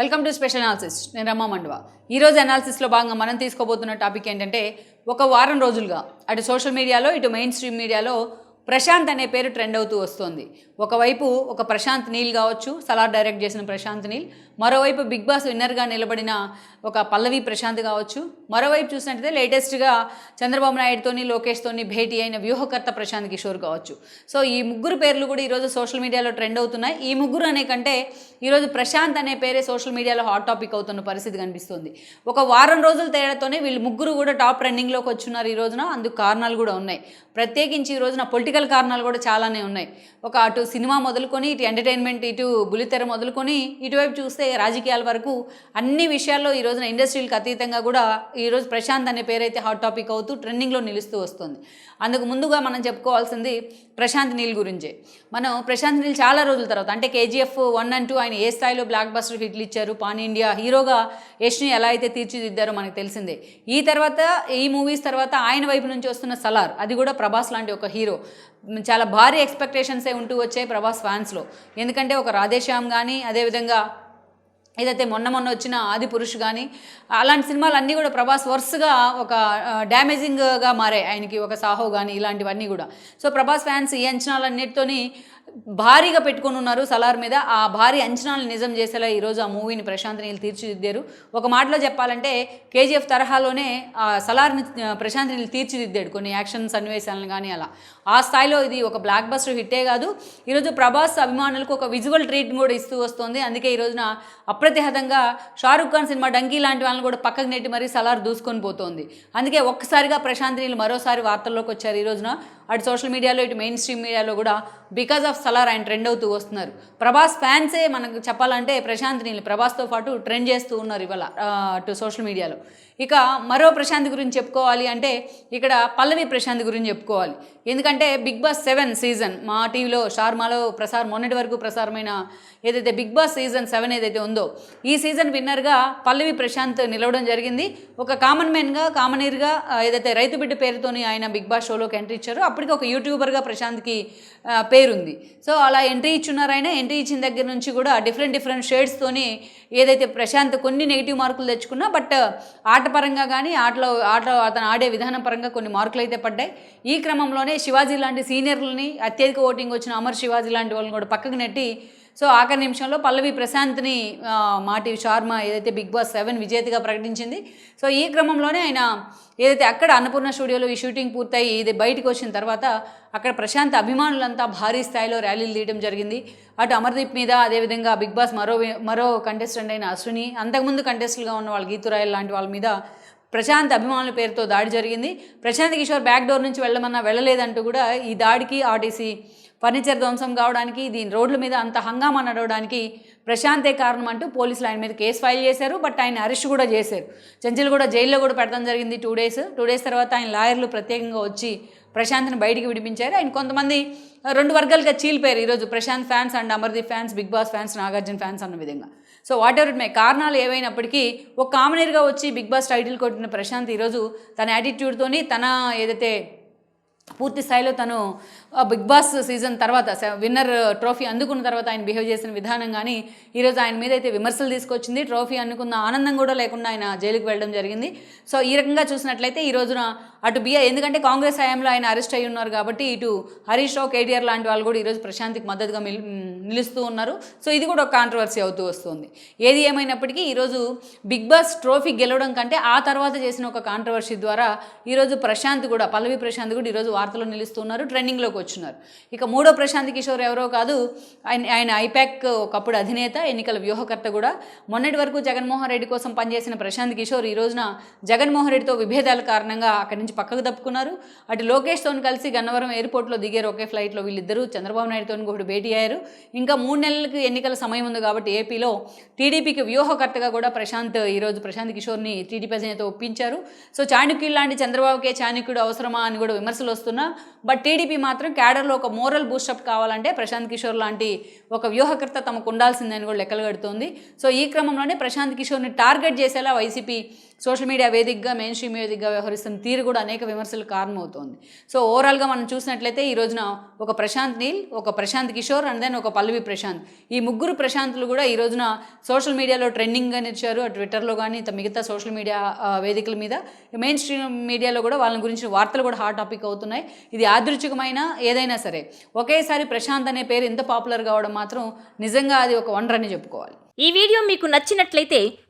Welcome to special analysis. నేను రమ్మా మండవ. ఈరోజు అనాలిసిస్లో భాగంగా మనం తీసుకోబోతున్న టాపిక్ ఏంటంటే ఒక వారం రోజులుగా అటు సోషల్ మీడియాలో ఇటు మెయిన్ స్ట్రీమ్ మీడియాలో ప్రశాంత్ అనే పేరు ట్రెండ్ అవుతూ వస్తుంది. ఒకవైపు ఒక ప్రశాంత్ నీల్ కావచ్చు సలార్ డైరెక్ట్ చేసిన ప్రశాంత్ నీల్ మరోవైపు బిగ్ బాస్ విన్నర్గా నిలబడిన ఒక పల్లవి ప్రశాంత్ కావచ్చు. మరోవైపు చూసినట్టయితే లేటెస్ట్గా చంద్రబాబు నాయుడుతోని లోకేష్తోని భేటీ అయిన వ్యూహకర్త ప్రశాంత్ కిషోర్ కావచ్చు. సో ఈ ముగ్గురు పేర్లు కూడా ఈరోజు సోషల్ మీడియాలో ట్రెండ్ అవుతున్నాయి. ఈ ముగ్గురు అనే కంటే ఈరోజు ప్రశాంత్ అనే పేరే సోషల్ మీడియాలో హాట్ టాపిక్ అవుతున్న పరిస్థితి కనిపిస్తుంది. ఒక వారం రోజుల తేడాతోనే వీళ్ళు ముగ్గురు కూడా టాప్ ట్రెండింగ్లోకి వచ్చున్నారు ఈ రోజున. అందుకు కారణాలు కూడా ఉన్నాయి. ప్రత్యేకించి ఈ రోజున పొలిటికల్ కారణాలు కూడా చాలానే ఉన్నాయి. ఒక అటు సినిమా మొదలుకొని ఇటు ఎంటర్టైన్మెంట్ ఇటు బులితెర మొదలుకొని ఇటువైపు చూస్తే రాజకీయాల వరకు అన్ని విషయాల్లో ఈ రోజున ఇండస్ట్రీలకు అతీతంగా కూడా ఈరోజు ప్రశాంత్ అనే పేరైతే హాట్ టాపిక్ అవుతూ ట్రెండింగ్లో నిలుస్తూ వస్తుంది. అందుకు ముందుగా మనం చెప్పుకోవాల్సింది ప్రశాంత్ నీల్ గురించే. మనం ప్రశాంత్ నీల్ చాలా రోజుల తర్వాత అంటే కేజీఎఫ్ వన్ అండ్ టూ ఆయన ఏ స్థాయిలో బ్లాక్ బస్టర్ హిట్లు ఇచ్చారు? పాన్ ఇండియా హీరోగా యష్ని ఎలా అయితే తీర్చిదిద్దారో మనకు తెలిసిందే. ఈ తర్వాత ఈ మూవీస్ తర్వాత ఆయన వైపు నుంచి వస్తున్న సలార్ అది కూడా ప్రభాస్ లాంటి ఒక హీరో. చాలా భారీ ఎక్స్పెక్టేషన్సే ఉంటూ వచ్చాయి ప్రభాస్ ఫ్యాన్స్లో ఎందుకంటే ఒక రాధేశ్యామ్ కానీ అదేవిధంగా ఏదైతే మొన్న మొన్న వచ్చిన ఆది పురుష్ కానీ అలాంటి సినిమాలు అన్నీ కూడా ప్రభాస్ వరుసగా ఒక డ్యామేజింగ్గా మారాయి. ఆయనకి ఒక సాహో కానీ ఇలాంటివన్నీ కూడా. సో ప్రభాస్ ఫ్యాన్స్ ఈ అంచనాలన్నిటితోని భారీగా పెట్టుకుని ఉన్నారు సలార్ మీద. ఆ భారీ అంచనాలను నిజం చేసేలా ఈరోజు ఆ మూవీని ప్రశాంత్ నీళ్ళు తీర్చిదిద్దారు. ఒక మాటలో చెప్పాలంటే కేజీఎఫ్ తరహాలోనే ఆ సలార్ని ప్రశాంత్ నీళ్ళు తీర్చిదిద్దాడు కొన్ని యాక్షన్ సన్నివేశాలను కానీ అలా. ఆ స్థాయిలో ఇది ఒక బ్లాక్ బస్టర్ హిట్టే కాదు. ఈరోజు ప్రభాస్ అభిమానులకు ఒక విజువల్ ట్రీట్ కూడా ఇస్తూ వస్తుంది. అందుకే ఈ రోజున అప్రతిహతంగా షారుఖ్ ఖాన్ సినిమా డంకీ లాంటి వాళ్ళని కూడా పక్కకు నెట్టి మరీ సలార్ దూసుకొని పోతోంది. అందుకే ఒక్కసారిగా ప్రశాంత్ నీళ్ళు మరోసారి వార్తల్లోకి వచ్చారు ఈ రోజున. అటు సోషల్ మీడియాలో ఇటు మెయిన్ స్ట్రీమ్ మీడియాలో కూడా బికాజ్ ఆఫ్ సలార్ ఆయన ట్రెండ్ అవుతూ వస్తున్నారు. ప్రభాస్ ఫ్యాన్సే మనకు చెప్పాలంటే ప్రశాంత్ నీళ్ళు ప్రభాస్తో పాటు ట్రెండ్ చేస్తూ ఉన్నారు ఇవాళ అటు సోషల్ మీడియాలో. ఇక మరో ప్రశాంత్ గురించి చెప్పుకోవాలి అంటే ఇక్కడ పల్లవి ప్రశాంత్ గురించి చెప్పుకోవాలి. ఎందుకంటే Bigg Boss seven season Maa TV షార్మాలో ప్రసారం మొన్నటి వరకు ప్రసారమైన ఏదైతే బిగ్ బాస్ సీజన్ సెవెన్ ఏదైతే ఉందో ఈ సీజన్ విన్నర్గా పల్లవి ప్రశాంత్ నిలవడం జరిగింది. ఒక కామన్ మ్యాన్గా కామనీర్గా ఏదైతే రైతు బిడ్డ పేరుతోని ఆయన బిగ్ బాస్ షోలోకి ఎంట్రీ ఇచ్చారో అప్పటికి ఒక యూట్యూబర్గా ప్రశాంత్కి పేరుంది. సో అలా ఎంట్రీ ఇచ్చున్నారు ఆయన. ఎంట్రీ ఇచ్చిన దగ్గర నుంచి కూడా డిఫరెంట్ డిఫరెంట్ షేడ్స్తోని ఏదైతే ప్రశాంత్ కొన్ని నెగిటివ్ మార్కులు తెచ్చుకున్నా బట్ ఆటపరంగా కానీ ఆటలో ఆటలో అతను ఆడే విధానం పరంగా కొన్ని మార్కులు అయితే పడ్డాయి. ఈ క్రమంలోనే శివాజీ లాంటి సీనియర్లని అత్యధిక ఓటింగ్ వచ్చిన అమర్ శివాజీ లాంటి వాళ్ళని కూడా పక్కకు నెట్టి సో ఆఖరి నిమిషంలో పల్లవి ప్రశాంత్ని మాటివి మాటి శర్మ ఏదైతే బిగ్ బాస్ సెవెన్ విజేతగా ప్రకటించింది. సో ఈ క్రమంలోనే ఆయన ఏదైతే అక్కడ అన్నపూర్ణ స్టూడియోలో ఈ షూటింగ్ పూర్తయి ఇది బయటకు వచ్చిన తర్వాత అక్కడ ప్రశాంత్ అభిమానులంతా భారీ స్థాయిలో ర్యాలీలు తీయడం జరిగింది. అటు అమర్దీప్ మీద అదేవిధంగా బిగ్ బాస్ మరో మరో కంటెస్టెంట్ అయిన అశ్విని అంతకుముందు కంటెస్టెంట్గా ఉన్న వాళ్ళ గీతురాయల్ లాంటి వాళ్ళ మీద ప్రశాంత్ అభిమానుల పేరుతో దాడి జరిగింది. ప్రశాంత్ కిషోర్ బ్యాక్ డోర్ నుంచి వెళ్ళమన్నా వెళ్ళలేదంటూ కూడా ఈ దాడికి ఆర్టీసీ ఫర్నిచర్ ధ్వంసం కావడానికి దీని రోడ్ల మీద అంత హంగామా నడవడానికి ప్రశాంతే కారణం అంటూ పోలీసులు ఆయన మీద కేసు ఫైల్ చేశారు. బట్ ఆయన అరెస్ట్ కూడా చేశారు. చెంచల్ కూడా జైల్లో కూడా పెట్టడం జరిగింది టూ డేస్ టూ డేస్ తర్వాత ఆయన లాయర్లు ప్రత్యేకంగా వచ్చి ప్రశాంత్ని బయటికి విడిపించారు. ఆయన కొంతమంది రెండు వర్గాలుగా చీలిపోయారు. ఈరోజు Prashanth fans and Amardeep fans Bigg Boss fans Nagarjuna fans అన్న విధంగా. సో వాట్ ఎవర్ మై కారణాలు ఏవైనప్పటికీ ఒక కామనర్గా వచ్చి బిగ్ బాస్ టైటిల్ కొట్టిన ప్రశాంత్ ఈరోజు తన యాటిట్యూడ్తోని తన ఏదైతే పూర్తి స్థాయిలో తను బిగ్ బాస్ సీజన్ తర్వాత విన్నర్ ట్రోఫీ అందుకున్న తర్వాత ఆయన బిహేవ్ చేసిన విధానం కానీ ఈరోజు ఆయన మీద అయితే విమర్శలు తీసుకొచ్చింది. ట్రోఫీ అందుకున్న ఆనందం కూడా లేకుండా ఆయన జైలుకి వెళ్ళడం జరిగింది. సో ఈ రకంగా చూసినట్లయితే ఈ రోజున అటు బిఆర్ ఎందుకంటే కాంగ్రెస్ హయాంలో ఆయన అరెస్ట్ అయి ఉన్నారు కాబట్టి ఇటు హరీష్ రావు కేటీఆర్ లాంటి వాళ్ళు కూడా ఈరోజు ప్రశాంత్కి మద్దతుగా మిల్- నిలుస్తూ ఉన్నారు. సో ఇది కూడా ఒక కాంట్రవర్సీ అవుతూ వస్తుంది. ఏది ఏమైనప్పటికీ ఈరోజు బిగ్ బాస్ ట్రోఫీ గెలవడం కంటే ఆ తర్వాత చేసిన ఒక కాంట్రవర్సీ ద్వారా ఈరోజు ప్రశాంత్ కూడా పల్లవి ప్రశాంత్ కూడా ఈరోజు వార్తలు నిలుస్తున్నారు ట్రెండింగ్లోకి వచ్చినారు. ఇక మూడో ప్రశాంత్ కిషోర్ ఎవరో కాదు ఆయన ఆయన ఐపాక్ ఒకప్పుడు అధినేత ఎన్నికల వ్యూహకర్త కూడా. మొన్నటి వరకు జగన్మోహన్ రెడ్డి కోసం పనిచేసిన ప్రశాంత్ కిషోర్ ఈ రోజున జగన్మోహన్ రెడ్డితో విభేదాల కారణంగా అక్కడి నుంచి పక్కకు తప్పుకున్నారు అటు లోకేష్తో కలిసి గన్నవరం ఎయిర్పోర్ట్లో దిగారు ఒకే ఫ్లైట్లో వీళ్ళిద్దరూ చంద్రబాబు నాయుడుతో కూడా భేటీ అయ్యారు. ఇంకా మూడు నెలలకు ఎన్నికల సమయం ఉంది కాబట్టి ఏపీలో టీడీపీకి వ్యూహకర్తగా కూడా ప్రశాంత్ ఈరోజు ప్రశాంత్ కిషోర్ని టీడీపీ అధినేత ఒప్పించారు. సో చాణుక్యులు లాంటి చంద్రబాబుకే చాణుక్యుడు అవసరమా అని కూడా విమర్శలు వస్తున్నా. బట్ టీడీపీ మాత్రం క్యాడర్లో ఒక మోరల్ బూస్టప్ కావాలంటే ప్రశాంత్ కిషోర్ లాంటి ఒక వ్యూహకర్త తమకు ఉండాల్సిందని కూడా లెక్కలు కడుతోంది. సో ఈ క్రమంలోనే ప్రశాంత్ కిషోర్ని టార్గెట్ చేసేలా వైసీపీ సోషల్ మీడియా వేదికగా మెయిన్ స్ట్రీమ్ వేదికగా వ్యవహరిస్తున్న తీరు కూడా అనేక విమర్శలకు కారణమవుతోంది. సో ఓవరాల్గా మనం చూసినట్లయితే ఈ రోజున ఒక ప్రశాంత్ నీల్ ఒక ప్రశాంత్ కిషోర్ అండ్ దెన్ ఒక పల్లవి ప్రశాంత్. ఈ ముగ్గురు ప్రశాంత్లు కూడా ఈ రోజున సోషల్ మీడియాలో ట్రెండింగ్గా నిలిచారు ట్విట్టర్లో కానీ మిగతా సోషల్ మీడియా వేదికల మీద. మెయిన్ స్ట్రీమ్ మీడియాలో కూడా వాళ్ళ గురించి వార్తలు కూడా హాట్ టాపిక్ అవుతున్నాయి. ఇది యాదృచ్ఛికమైన ఏదైనా సరే. ఒకేసారి ప్రశాంత్ అనే పేరు ఎంత పాపులర్ కావడం మాత్రం నిజంగా అది ఒక వండర్ అని చెప్పుకోవాలి. ఈ వీడియో మీకు నచ్చినట్లయితే